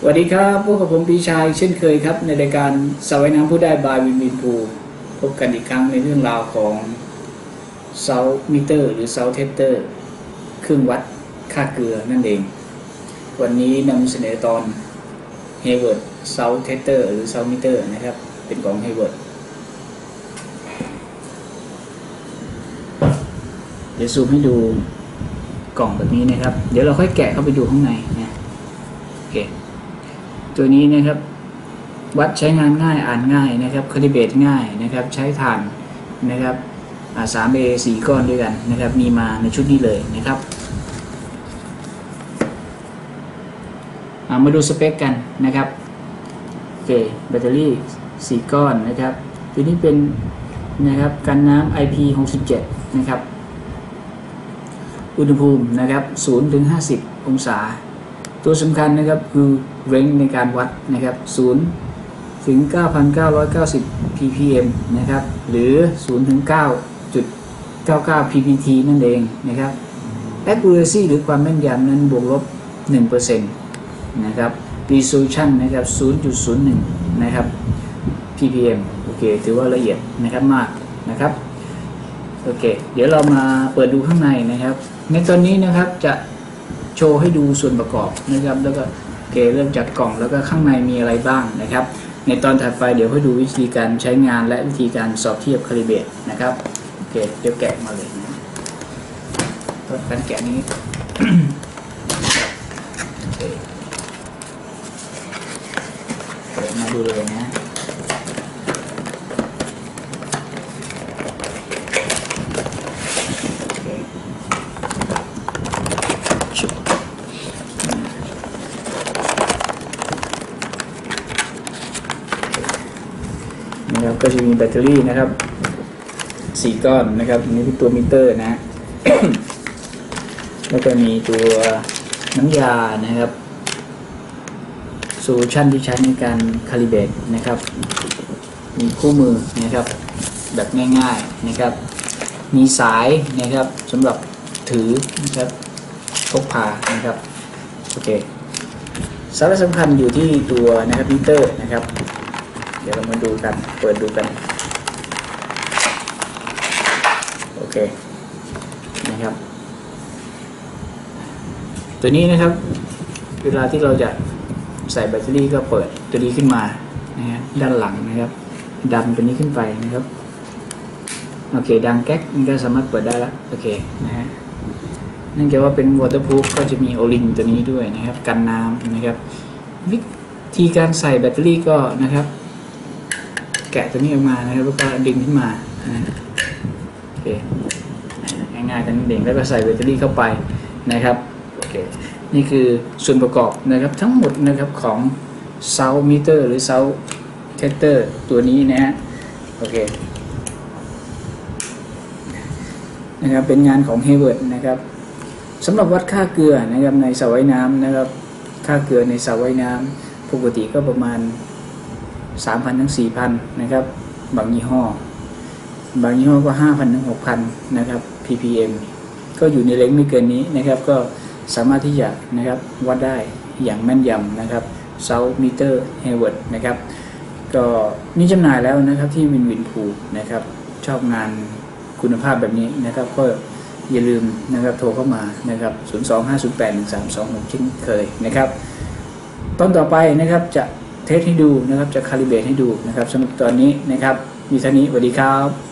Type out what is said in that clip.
สวัสดีครับพบกับผมปีชายเช่นเคยครับ ในรายการสวายน้ำผู้ได้บายวินวินพูพบกันอีกครั้งในเรื่องราวของเซามิเตอร์หรือเซาเทสเตอร์ เครื่องวัดค่าเกลือนั่นเอง วันนี้นำเสนอตอน h a y w a r d s o u t Tester หรือ s o u t Meter นะครับ เป็นของ h a y w a r d เดี๋ยวซูมให้ดูกล่องแบบนี้นะครับ เดี๋ยวเราค่อยแกะเข้าไปดูข้างในนะโอเค ตัวนี้นะครับ วัดใช้งานง่ายอ่านง่ายนะครับคาลิเบตง่ายนะครับ ใช้ฐานนะครับสามเอสี่ก้อนด้วยกันนะครับ มีมาในชุดนี้เลยนะครับามาดูสเปคกันนะครับโอเคแบตเตอรี่ 4 ก้อนนะครับ ตัวนี้เป็นนะครับกันน้ำ IP67 นะครับ อุณหภูมินะครับ0ถึง50 องศา ตัวสำคัญนะครับคือเร่งในการวัดนะครับ0ถึง 9,990 ppm นะครับ หรือ0ถึง9.99 ppt นั่นเองนะครับ accuracy หรือความแม่นยำนั้นบวกลบ 1%นะครับ resolution นะครับ 0.01 นะครับ ppm โอเค ถือว่าละเอียดนะครับมากนะครับ โอเค เดี๋ยวเรามาเปิดดูข้างในนะครับ ในตอนนี้นะครับจะ โชว์ให้ดูส่วนประกอบนะครับ แล้วก็โอเคเริ่มจากกล่องแล้วก็ข้างในมีอะไรบ้างนะครับ ในตอนถัดไปเดี๋ยวให้ดูวิธีการใช้งานและวิธีการสอบเทียบคาลิเบตนะครับโอเคเดี๋ยวแกะมาเลยนะต้นการแกะนี้โอเคเปิดมาดูเลยนะ โอเคชุบ นะครับก็จะมีแบตเตอรี่นะครับสี่ก้อนนะครับอันนี้คือตัวมิเตอร์นะแล้วก็มีตัวน้ำยานะครับโซลูชันที่ใช้ในการคาลิเบตนะครับ มีคู่มือนะครับแบบง่ายๆนะครับ มีสายนะครับสำหรับถือนะครับพกพานะครับโอเคสาระสำคัญอยู่ที่ตัวนะครับมิเตอร์นะครับ ดี๋ยวเรามาดูกัน เปิดดูกัน โอเค นะครับ ตัวนี้นะครับ เวลาที่เราจะใส่แบตเตอรี่ก็เปิดตัวนี้ขึ้นมา นะฮะ ด้านหลังนะครับ ดันตัวนี้ขึ้นไปนะครับ โอเค ดังแก๊กมันก็สามารถเปิดได้แล้ว โอเค นะฮะเนื่องจากว่าเป็น waterproof ก็จะมีโอลิงตัวนี้ด้วยนะครับ กันน้ำนะครับวิธีการใส่แบตเตอรี่ก็นะครับ แกะตัวนี้ออกมานะครับแล้วก็ดึงขึ้นมาโอเคง่ายๆกันเด่งแล้วก็ใส่แบตเตอรี่เข้าไปนะครับโอเคนี่คือส่วนประกอบนะครับทั้งหมดนะครับของเซามิเตอร์หรือเซาเทสเตอร์ตัวนี้นะฮะโอเคนะครับเป็นงานของ h a y w a r d นะครับสำหรับวัดค่าเกลือนะครับในสระว่ายน้ำนะครับ ค่าเกลือในสระว่ายน้ำปกติก็ประมาณ 3,000ถึง4,000นนะครับ บางยี่ห้อ บางยี่ห้อก็5,000ถึง6,000นนะครับ ppm ก็อยู่ในเลนไม่เกินนี้นะครับ ก็สามารถที่จะนะครับวัดได้อย่างแม่นยำนะครับ South Meter h a y w a r d นะครับ ก็มีจำหน่ายแล้วนะครับที่วินวินพูนะครับ ชอบงานคุณภาพแบบนี้นะครับ ก็อย่าลืมนะครับโทรเข้ามานะครับ 025081326เช่นเคยนะครับ ตอนต่อไปนะครับจะ เทสให้ดูนะครับจะคาลิเบตให้ดูนะครับสำหรับตอนนี้นะครับมีเท่านี้สวัสดีครับ